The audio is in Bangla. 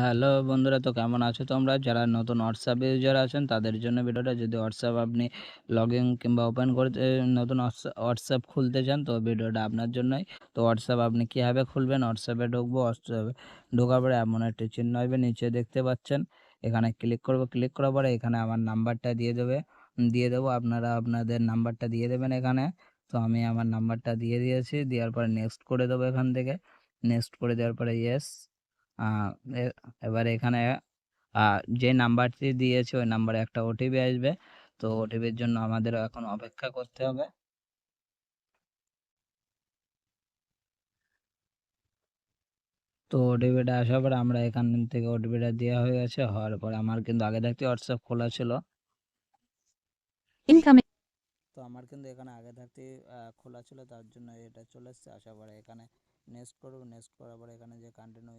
হ্যালো বন্ধুরা, তো কেমন আছো তোমরা? যারা নতুন হোয়াটসঅ্যাপ ইউজার আছেন, তাদের জন্য ভিডিওটা যদি হোয়াটসঅ্যাপ আপনি লগ ইন কিংবা ওপেন করতে, নতুন হোয়াটসঅ্যাপ খুলতে চান, তো ভিডিওটা আপনার জন্যই। তো হোয়াটসঅ্যাপ আপনি কীভাবে খুলবেন? হোয়াটসঅ্যাপে ঢুকবো হোয়াটসঅ্যাপে ঢোকার পরে এমন একটি চিহ্ন আসবে নিচে দেখতে পাচ্ছেন। এখানে ক্লিক করব ক্লিক করার পরে এখানে আমার নাম্বারটা দিয়ে দেবে। দিয়ে দেবো, আপনারা আপনাদের নাম্বারটা দিয়ে দেবেন এখানে। তো আমি আমার নাম্বারটা দিয়ে দিয়েছি, দেওয়ার পরে নেক্সট করে দেবো এখান থেকে। নেক্সট করে দেওয়ার পরে ইয়েস এবার এখানে যে নাম্বারটি দিয়েছে ওই নাম্বারে একটা ওটিপি আসবে। তো ওটিপির জন্য আমাদের এখন অপেক্ষা করতে হবে। তো ওটিপিটা আসার পরে আমরা এখান থেকে ওটিপিটা দেওয়া হয়ে গেছে। হওয়ার পরে আমার কিন্তু আগে থাকতে হোয়াটসঅ্যাপ খোলা ছিল। তো আমার কিন্তু এখানে আগে থাকতে খোলা ছিল তার জন্য এটা চলে এসছে। আসার পরে এখানে নেক্সট করব। নেক্সট করার পরে এখানে যে কন্টিনিউ